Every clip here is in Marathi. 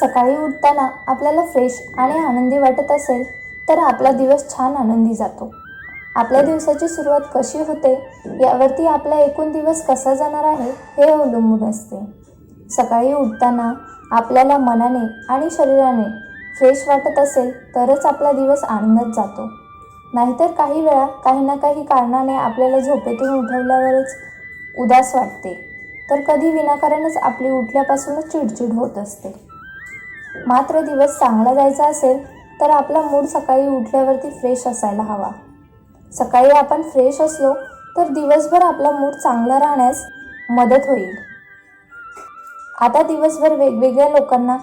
सकाळी उठताना आपल्याला फ्रेश आणि आनंदी वाटत असेल तर आपला दिवस छान आनंदी जातो. आपल्या दिवसाची सुरुवात कशी होते यावरती आपला एकूण दिवस कसा जाणार आहे हे अवलंबून असते. सकाळी उठताना आपल्याला मनाने आणि शरीराने फ्रेश वाटत असेल तरच आपला दिवस आनंदात जातो. नाहीतर काही वेळा काही ना काही कारणाने आपल्याला झोपेतून उठवल्यावरच उदास वाटते. तर कधी विनाकारणच आपली उठल्यापासूनच चिडचिड होत असते. मात्र दिवस चांगला जायचा असेल तर आपला मूड सकाळी उठल्यावरती फ्रेश असायला हवा. सकाळी आपण फ्रेश असलो तर दिवसभर आपला मूड चांगला राहण्यास मदत होईल. आता दिवसभर वेगवेगळ्या लोकांना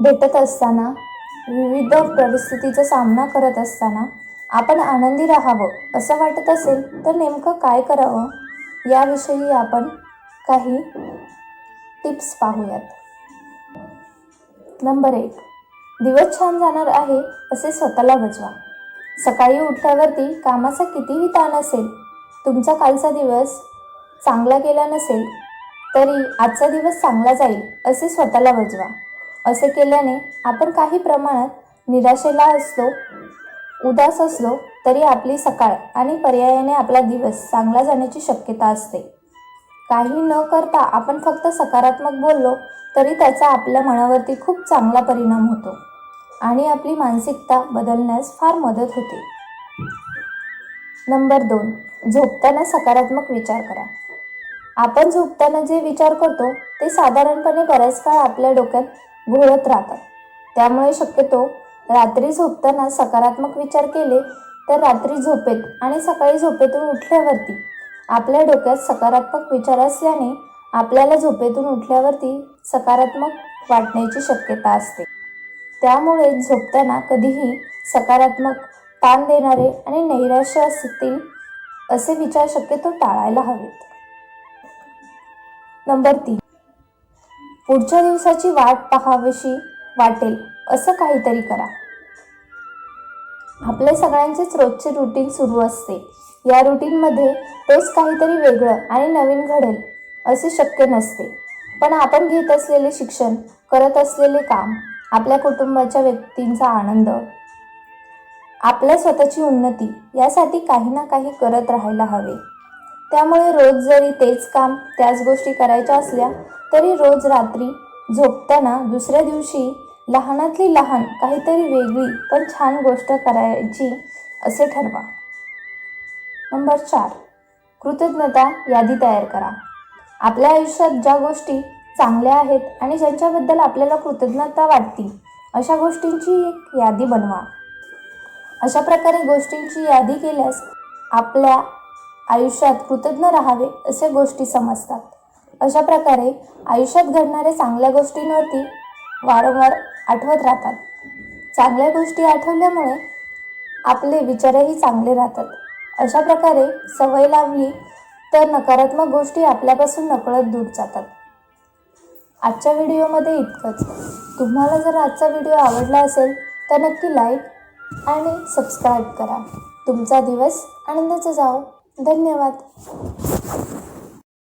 भेटत असताना विविध परिस्थितीचा सामना करत असताना आपण आनंदी राहावं असं वाटत असेल तर नेमकं काय करावं? याविषयी आपण काही टिप्स पाहूयात. नंबर एक. दिवस छान जाणार आहे असे स्वतःला बजवा. सकाळी उठल्यावरती कामाचा कितीही ताण असेल तुमचा कालचा दिवस चांगला गेला नसेल तरी आजचा दिवस चांगला जाईल असे स्वतःला बजवा. असे केल्याने आपण काही प्रमाणात निराशेला असलो उदास असलो तरी आपली सकाळ आणि पर्यायाने आपला दिवस चांगला जाण्याची शक्यता असते. काही न करता आपण फक्त सकारात्मक बोललो तरी त्याचा आपल्या मनावरती खूप चांगला परिणाम होतो. आणि आपली मानसिकता बदलण्यास फार मदत होते. नंबर दोन झोपताना सकारात्मक विचार करा. आपण झोपताना जे विचार करतो ते साधारणपणे बऱ्याच काळ आपल्या डोक्यात घोळत राहतात. त्यामुळे शक्यतो रात्री झोपताना सकारात्मक विचार केले तर रात्री झोपेत आणि सकाळी झोपेतून उठल्यावरती आपल्या डोक्यात सकारात्मक विचार असल्याने आपल्याला झोपेतून उठल्यावरती सकारात्मक वाटण्याची शक्यता असते. त्यामुळे झोपताना कधीही सकारात्मक ताण देणारे आणि नैराश्य असतील असे विचार शक्यतो टाळायला हवेत. नंबर तीन. पुढच्या दिवसाची वाट पाहावीशी वाटेल असं काहीतरी करा. आपले सगळ्यांचेच रोजचे रुटीन सुरू असते. या रुटीनमध्ये रोज काहीतरी वेगळं आणि नवीन घडेल असे शक्य नसते. पण आपण घेत असलेले शिक्षण करत असलेले काम आपल्या कुटुंबाच्या व्यक्तींचा आनंद आपल्या स्वतःची उन्नती यासाठी काही ना काही करत राहायला हवे. त्यामुळे रोज जरी तेच काम त्याच गोष्टी करायच्या असल्या तरी रोज रात्री झोपताना दुसऱ्या दिवशी लहानातली लहान काहीतरी वेगळी पण छान गोष्ट करायची असे ठरवा. नंबर चार. कृतज्ञता यादी तयार करा. आपल्या आयुष्यात ज्या गोष्टी चांगल्या आहेत आणि ज्यांच्याबद्दल आपल्याला कृतज्ञता वाटती अशा गोष्टींची एक यादी बनवा. अशा प्रकारे गोष्टींची यादी केल्यास आपल्या आयुष्यात कृतज्ञ राहावे असे गोष्टी समजतात. अशा प्रकारे आयुष्यात घडणाऱ्या चांगल्या गोष्टींवरती वारंवार आठवत राहतात. चांगल्या गोष्टी आठवल्यामुळे आपले विचारही चांगले राहतात. अशा प्रकारे सवय लावली तर नकारात्मक गोष्टी आपल्यापासून नकळत दूर जातात. आजच्या व्हिडिओमध्ये इतकंच. तुम्हाला जर आजचा व्हिडिओ आवडला असेल तर नक्की लाईक आणि सबस्क्राईब करा. तुमचा दिवस आनंदाचा जाओ धन्यवाद.